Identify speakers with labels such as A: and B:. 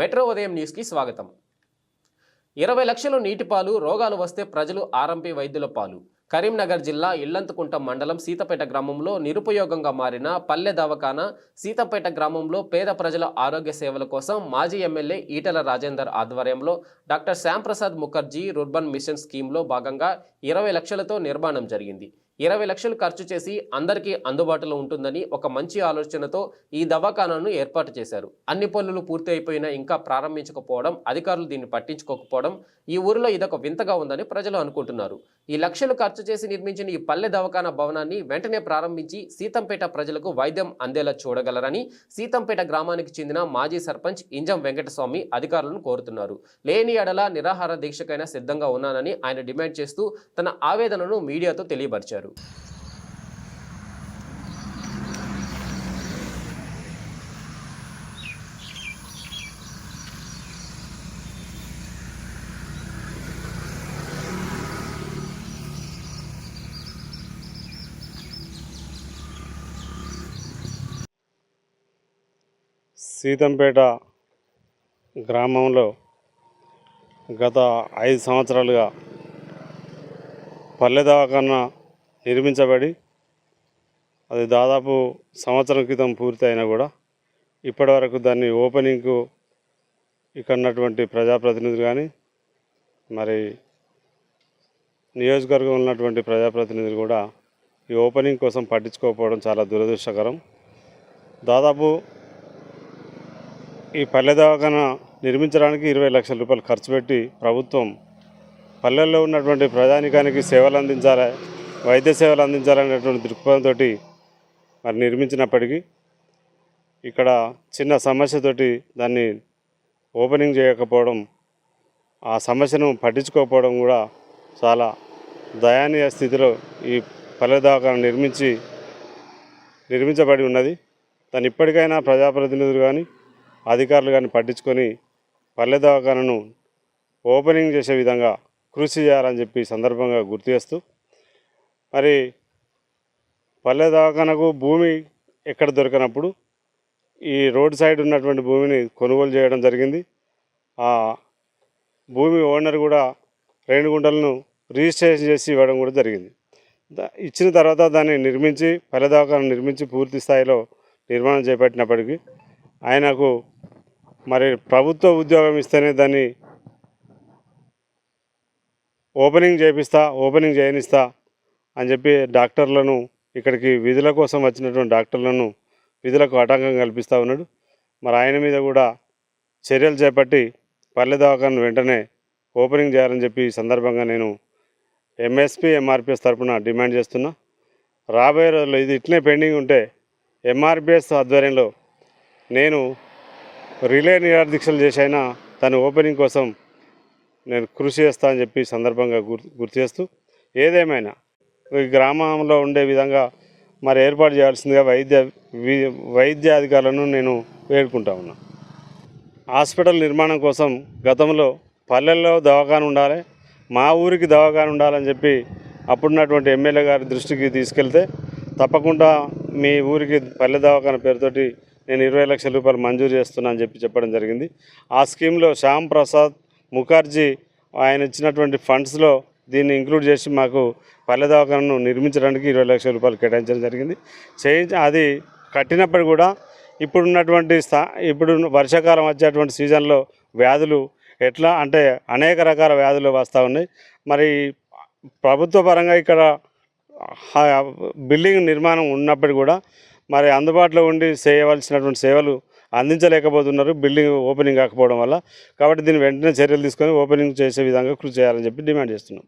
A: Metro ఉదయం న్యూస్కి స్వాగతం. ఇరవై లక్షలు నీటి పాలు రోగాలు వస్తే ప్రజలు ఆర్ఎంపీ వైద్యుల పాలు. కరీంనగర్ జిల్లా ఇల్లంతకుంట మండలం సీతపేట గ్రామంలో నిరుపయోగంగా మారిన పల్లె దవాఖాన సీతపేట గ్రామంలో పేద ప్రజల ఆరోగ్య సేవల కోసం మాజీ ఎమ్మెల్యే ఈటల రాజేందర్ ఆధ్వర్యంలో doctor Shyamprasad Mukherjee rurban mission స్కీమ్లో భాగంగా ఇరవై లక్షలతో నిర్మాణం జరిగింది. ఇరవై లక్షలు ఖర్చు చేసి అందరికీ అందుబాటులో ఉంటుందని ఒక మంచి ఆలోచనతో ఈ దవాఖానాను ఏర్పాటు చేశారు. అన్ని పనులు పూర్తి అయిపోయినా ఇంకా ప్రారంభించకపోవడం అధికారులు దీన్ని పట్టించుకోకపోవడం ఈ ఊరిలో ఇదొక వింతగా ఉందని ప్రజలు అనుకుంటున్నారు. ఈ లక్షలు ఖర్చు చేసి నిర్మించిన ఈ పల్లె దవాఖానా భవనాన్ని వెంటనే ప్రారంభించి సీతంపేట ప్రజలకు వైద్యం అందేలా చూడగలరని సీతంపేట గ్రామానికి చెందిన మాజీ సర్పంచ్ ఇంజం వెంకటస్వామి అధికారులను కోరుతున్నారు. లేని ఎడల నిరాహార దీక్షకైనా సిద్ధంగా ఉన్నానని ఆయన డిమాండ్ చేస్తూ తన ఆవేదనను మీడియాతో తెలియపరిచారు.
B: సీతంపేట గ్రామంలో గత ఐదు సంవత్సరాలుగా పల్లె దవాఖాన నిర్మించబడి అది దాదాపు సంవత్సరం క్రితం పూర్తి అయినా కూడా ఇప్పటివరకు దాన్ని ఓపెనింగ్కు ఇక్కడ ఉన్నటువంటి ప్రజాప్రతినిధులు కానీ మరి నియోజకవర్గం ఉన్నటువంటి ప్రజాప్రతినిధులు కూడా ఈ ఓపెనింగ్ కోసం పట్టించుకోకపోవడం చాలా దురదృష్టకరం. దాదాపు ఈ పల్లె దవాఖాన నిర్మించడానికి ఇరవై లక్షల రూపాయలు ఖర్చు పెట్టి ప్రభుత్వం పల్లెల్లో ఉన్నటువంటి ప్రజానికానికి సేవలు అందించాలి వైద్య సేవలు అందించాలనేటువంటి దృక్పథంతో మరి నిర్మించినప్పటికీ ఇక్కడ చిన్న సమస్యతోటి దాన్ని ఓపెనింగ్ చేయకపోవడం ఆ సమస్యను పట్టించుకోకపోవడం కూడా చాలా దయానీయ స్థితిలో ఈ పల్లె దవాఖాన నిర్మించి నిర్మించబడి ఉన్నది. తను ఇప్పటికైనా ప్రజాప్రతినిధులు కానీ అధికారులు కానీ పట్టించుకొని పల్లె దవాఖానను ఓపెనింగ్ చేసే విధంగా కృషి చేయాలని చెప్పి సందర్భంగా గుర్తు చేస్తూ మరి పల్లె దవాఖానకు భూమి ఎక్కడ దొరికినప్పుడు ఈ రోడ్ సైడ్ ఉన్నటువంటి భూమిని కొనుగోలు చేయడం జరిగింది. ఆ భూమి ఓనర్ కూడా రేణిగుంటలను రిజిస్ట్రేషన్ చేసి ఇవ్వడం కూడా జరిగింది. ఇచ్చిన తర్వాత దాన్ని నిర్మించి పల్లె దవాఖాన నిర్మించి పూర్తి స్థాయిలో నిర్మాణం చేపట్టినప్పటికీ ఆయనకు మరి ప్రభుత్వ ఉద్యోగం ఇస్తేనే దాన్ని ఓపెనింగ్ చేపిస్తా ఓపెనింగ్ చేయనిస్తా అని చెప్పి డాక్టర్లను ఇక్కడికి విధుల కోసం వచ్చినటువంటి డాక్టర్లను విధులకు ఆటంకం కల్పిస్తూ ఉన్నాడు. మరి ఆయన మీద కూడా చర్యలు చేపట్టి పల్లె దవాఖాను వెంటనే ఓపెనింగ్ చేయాలని చెప్పి ఈ సందర్భంగా నేను ఎంఎస్పి ఎంఆర్పిఎస్ తరఫున డిమాండ్ చేస్తున్నా. రాబోయే రోజుల్లో ఇది ఇట్లనే పెండింగ్ ఉంటే ఎంఆర్పిఎస్ ఆధ్వర్యంలో నేను రిలే నిరాదీక్షలు చేసైనా తన ఓపెనింగ్ కోసం నేను కృషి చేస్తా అని చెప్పి సందర్భంగా గుర్తు గుర్తు చేస్తూ ఏదేమైనా గ్రామంలో ఉండే విధంగా మరి ఏర్పాటు చేయాల్సిందిగా వైద్య వైద్య అధికారులను నేను వేడుకుంటా ఉన్నా. హాస్పిటల్ నిర్మాణం కోసం గతంలో పల్లెల్లో దవాఖాన ఉండాలి మా ఊరికి దవాఖాన ఉండాలని చెప్పి అప్పుడున్నటువంటి ఎమ్మెల్యే గారి దృష్టికి తీసుకెళ్తే తప్పకుండా మీ ఊరికి పల్లె దవాఖాన పేరుతోటి నేను ఇరవై లక్షల రూపాయలు మంజూరు చేస్తున్నా అని చెప్పి చెప్పడం జరిగింది. ఆ స్కీమ్లో శ్యామ్ ప్రసాద్ ముఖర్జీ ఆయన ఇచ్చినటువంటి ఫండ్స్లో దీన్ని ఇంక్లూడ్ చేసి మాకు పల్లె దవాఖానను నిర్మించడానికి ఇరవై లక్షల రూపాయలు కేటాయించడం జరిగింది. చేయించి అది కట్టినప్పుడు కూడా ఇప్పుడున్నటువంటి స్థా ఇప్పుడు వర్షాకాలం వచ్చేటువంటి సీజన్లో వ్యాధులు ఎట్లా అంటే అనేక రకాల వ్యాధులు వస్తూ ఉన్నాయి. మరి ప్రభుత్వ పరంగా ఇక్కడ బిల్డింగ్ నిర్మాణం ఉన్నప్పటికీ కూడా మరి అందుబాటులో ఉండి చేయవలసినటువంటి సేవలు అందించలేకపోతున్నారు బిల్డింగ్ ఓపెనింగ్ కాకపోవడం వల్ల. కాబట్టి దీన్ని వెంటనే చర్యలు తీసుకొని ఓపెనింగ్ చేసే విధంగా కృషి చేయాలని చెప్పి డిమాండ్ చేస్తున్నాం.